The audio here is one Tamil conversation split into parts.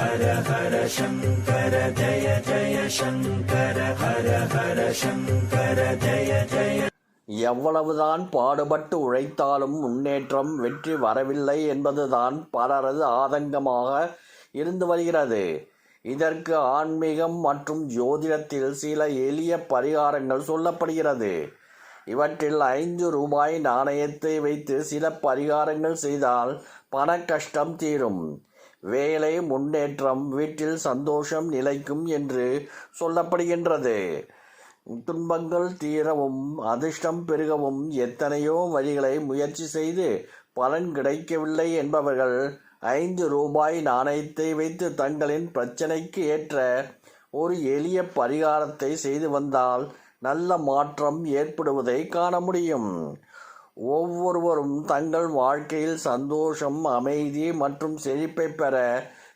ஹர ஹர சங்கர ஜய ஜய சங்கர ஹர ஹர சங்கர ஜய ஜய எவ்வளவுதான் பாடுபட்டு உழைத்தாலும் முன்னேற்றம் வெற்றி வரவில்லை என்பதுதான் பலரது ஆதங்கமாக இருந்து வருகிறது. இதற்கு ஆன்மீகம் மற்றும் ஜோதிடத்தில் சில எளிய பரிகாரங்கள் சொல்லப்படுகிறது. இவற்றில் ஐந்து ரூபாய் நாணயத்தை வைத்து சில பரிகாரங்கள் செய்தால் பண கஷ்டம் தீரும். வேலை முன்னேற்றம் வீட்டில் சந்தோஷம் நிலைக்கும் என்று சொல்லப்படுகின்றது. துன்பங்கள் தீரவும் அதிர்ஷ்டம் பெருகவும் எத்தனையோ வழிகளை முயற்சி செய்து பலன் கிடைக்கவில்லை என்பவர்கள் ஐந்து ரூபாய் நாணயத்தை வைத்து தங்களின் பிரச்சனைக்கு ஏற்ற ஒரு எளிய பரிகாரத்தை செய்து வந்தால் நல்ல மாற்றம் ஏற்படுவதை காண முடியும். ஒவ்வொருவரும் தங்கள் வாழ்க்கையில் சந்தோஷம் அமைதி மற்றும் செழிப்பை பெற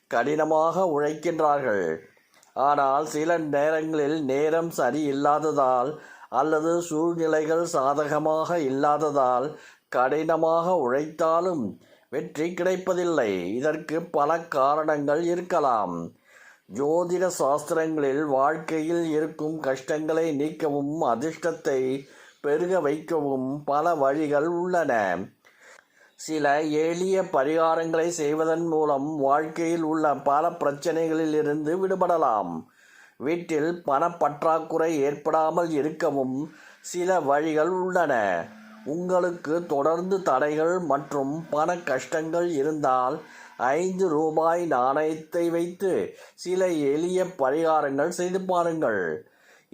கடினமாக உழைக்கின்றார்கள். ஆனால் சில நேரங்களில் நேரம் சரியில்லாததால் அல்லது சூழ்நிலைகள் சாதகமாக இல்லாததால் கடினமாக உழைத்தாலும் வெற்றி கிடைப்பதில்லை. இதற்கு பல காரணங்கள் இருக்கலாம். ஜோதிட சாஸ்திரங்களில் வாழ்க்கையில் இருக்கும் கஷ்டங்களை நீக்கவும் அதிர்ஷ்டத்தை பெருக வைக்கவும் பல வழிகள் உள்ளன. சில எளிய பரிகாரங்களை செய்வதன் மூலம் வாழ்க்கையில் உள்ள பல பிரச்சனைகளில் இருந்து விடுபடலாம். வீட்டில் பணப்பற்றாக்குறை ஏற்படாமல் இருக்கவும் சில வழிகள் உள்ளன. உங்களுக்கு தொடர்ந்து தடைகள் மற்றும் பண கஷ்டங்கள் இருந்தால் ஐந்து ரூபாய் நாணயத்தை வைத்து சில எளிய பரிகாரங்கள் செய்து பாருங்கள்.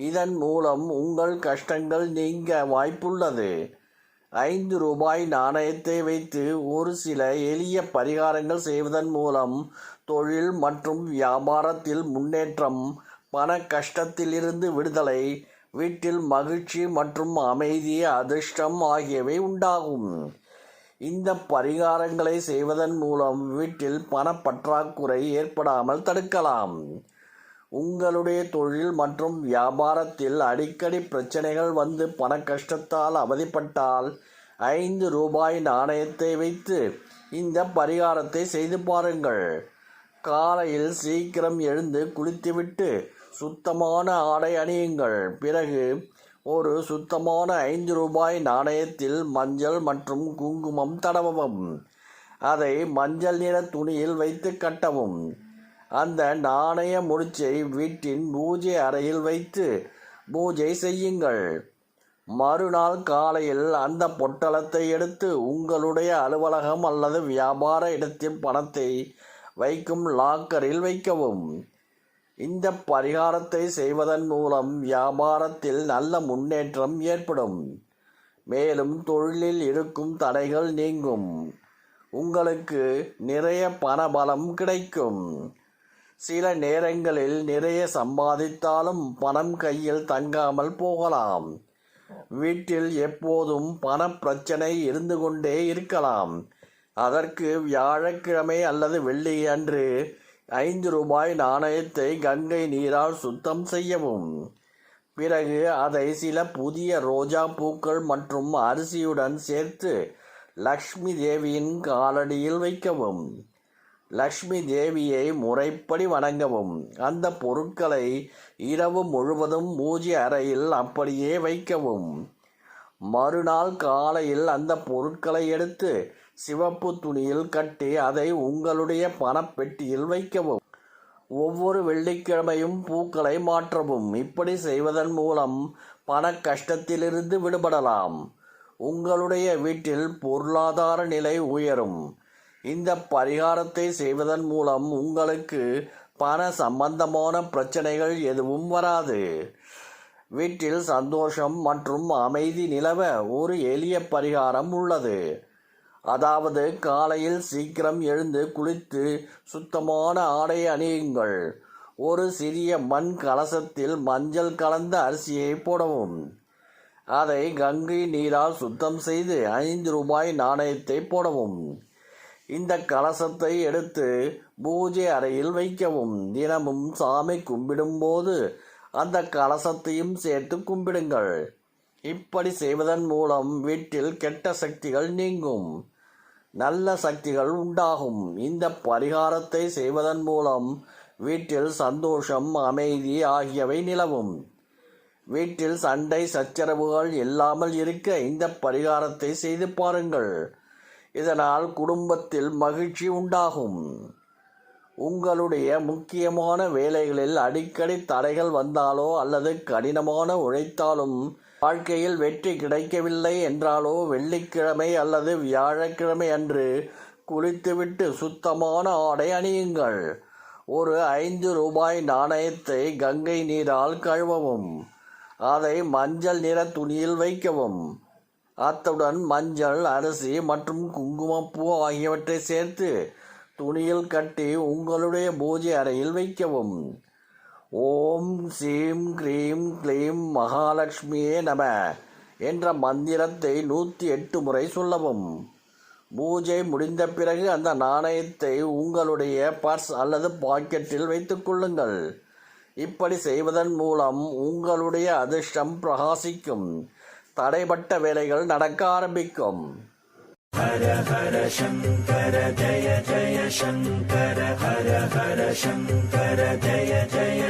இதன் மூலம் உங்கள் கஷ்டங்கள் நீங்க வாய்ப்புள்ளது. ஐந்து ரூபாய் நாணயத்தை வைத்து ஒரு சில எளிய பரிகாரங்கள் செய்வதன் மூலம் தொழில் மற்றும் வியாபாரத்தில் முன்னேற்றம் பண கஷ்டத்திலிருந்து விடுதலை வீட்டில் மகிழ்ச்சி மற்றும் அமைதி அதிர்ஷ்டம் ஆகியவை உண்டாகும். இந்த பரிகாரங்களை செய்வதன் மூலம் வீட்டில் பணப்பற்றாக்குறை ஏற்படாமல் தடுக்கலாம். உங்களுடைய தொழில் மற்றும் வியாபாரத்தில் அடிக்கடி பிரச்சனைகள் வந்து பண கஷ்டத்தால் அவதிப்பட்டால் ஐந்து ரூபாய் நாணயத்தை வைத்து இந்த பரிகாரத்தை செய்து பாருங்கள். காலையில் சீக்கிரம் எழுந்து குளித்துவிட்டு சுத்தமான ஆடை அணியுங்கள். பிறகு ஒரு சுத்தமான ஐந்து ரூபாய் நாணயத்தில் மஞ்சள் மற்றும் குங்குமம் தடவவும். அதை மஞ்சள் நிற துணியில் வைத்து கட்டவும். அந்த நாணய முடிச்சை வீட்டின் பூஜை அறையில் வைத்து பூஜை செய்யுங்கள். மறுநாள் காலையில் அந்த பொட்டலத்தை எடுத்து உங்களுடைய அலுவலகம் அல்லது வியாபார இடத்தில் பணத்தை வைக்கும் லாக்கரில் வைக்கவும். இந்த பரிகாரத்தை செய்வதன் மூலம் வியாபாரத்தில் நல்ல முன்னேற்றம் ஏற்படும். மேலும் தொழிலில் இருக்கும் தடைகள் நீங்கும். உங்களுக்கு நிறைய பணபலம் கிடைக்கும். சில நேரங்களில் நிறைய சம்பாதித்தாலும் பணம் கையில் தங்காமல் போகலாம். வீட்டில் எப்போதும் பண பிரச்சனை இருந்து கொண்டே இருக்கலாம். அதற்கு வியாழக்கிழமை அல்லது வெள்ளி அன்று ஐந்து ரூபாய் நாணயத்தை கங்கை நீரால் சுத்தம் செய்யவும். பிறகு அதை சில புதிய ரோஜா பூக்கள் மற்றும் அரிசியுடன் சேர்த்து லக்ஷ்மி தேவியின் காலடியில் வைக்கவும். லக்ஷ்மி தேவியை முறைப்படி வணங்கவும். அந்த பொருட்களை இரவு முழுவதும் பூஜை அறையில் அப்படியே வைக்கவும். மறுநாள் காலையில் அந்த பொருட்களை எடுத்து சிவப்பு துணியில் கட்டி அதை உங்களுடைய பணப்பெட்டியில் வைக்கவும். ஒவ்வொரு வெள்ளிக்கிழமையும் பூக்களை மாற்றவும். இப்படி செய்வதன் மூலம் பண கஷ்டத்திலிருந்து விடுபடலாம். உங்களுடைய வீட்டில் பொருளாதார நிலை உயரும். இந்த பரிகாரத்தை செய்வதன் மூலம் உங்களுக்கு பண சம்பந்தமான பிரச்சனைகள் எதுவும் வராது. வீட்டில் சந்தோஷம் மற்றும் அமைதி நிலவ ஒரு எளிய பரிகாரம் உள்ளது. அதாவது காலையில் சீக்கிரம் எழுந்து குளித்து சுத்தமான ஆடை அணியுங்கள். ஒரு சிறிய மண் கலசத்தில் மஞ்சள் கலந்த அரிசியை போடவும். அதை கங்கை நீரால் சுத்தம் செய்து ஐந்து ரூபாய் நாணயத்தை போடவும். இந்த கலசத்தை எடுத்து பூஜை அறையில் வைக்கவும். தினமும் சாமி கும்பிடும்போது அந்த கலசத்தையும் சேர்த்து கும்பிடுங்கள். இப்படி செய்வதன் மூலம் வீட்டில் கெட்ட சக்திகள் நீங்கும். நல்ல சக்திகள் உண்டாகும். இந்த பரிகாரத்தை செய்வதன் மூலம் வீட்டில் சந்தோஷம் அமைதி ஆகியவை நிலவும். வீட்டில் சண்டை சச்சரவுகள் இல்லாமல் இருக்க இந்த பரிகாரத்தை செய்து பாருங்கள். இதனால் குடும்பத்தில் மகிழ்ச்சி உண்டாகும். உங்களுடைய முக்கியமான வேலைகளில் அடிக்கடி தடைகள் வந்தாலோ அல்லது கடினமான உழைத்தாலும் வாழ்க்கையில் வெற்றி கிடைக்கவில்லை என்றாலோ வெள்ளிக்கிழமை அல்லது வியாழக்கிழமை அன்று குளித்துவிட்டு சுத்தமான ஆடை அணியுங்கள். ஒரு ஐந்து ரூபாய் நாணயத்தை கங்கை நீரால் கழுவவும். அதை மஞ்சள் நிற துணியில் வைக்கவும். அத்துடன் மஞ்சள் அரிசி மற்றும் குங்குமப்பூ ஆகியவற்றை சேர்த்து துணியில் கட்டி உங்களுடைய பூஜை அறையில் வைக்கவும். ஓம் சீம் க்ரீம் க்ளீம் மகாலட்சுமியே நம என்ற மந்திரத்தை நூற்றி எட்டு முறை சொல்லவும். பூஜை முடிந்த பிறகு அந்த நாணயத்தை உங்களுடைய பர்ஸ் அல்லது பாக்கெட்டில் வைத்துக்கொள்ளுங்கள் இப்படி செய்வதன் மூலம் உங்களுடைய அதிர்ஷ்டம் பிரகாசிக்கும். தடைபட்ட வேலைகள் நடக்க ஆரம்பிக்கும். ஹர ஹர சங்கர ஜய ஜய சங்கர ஹர ஹர சங்கர ஜய ஜய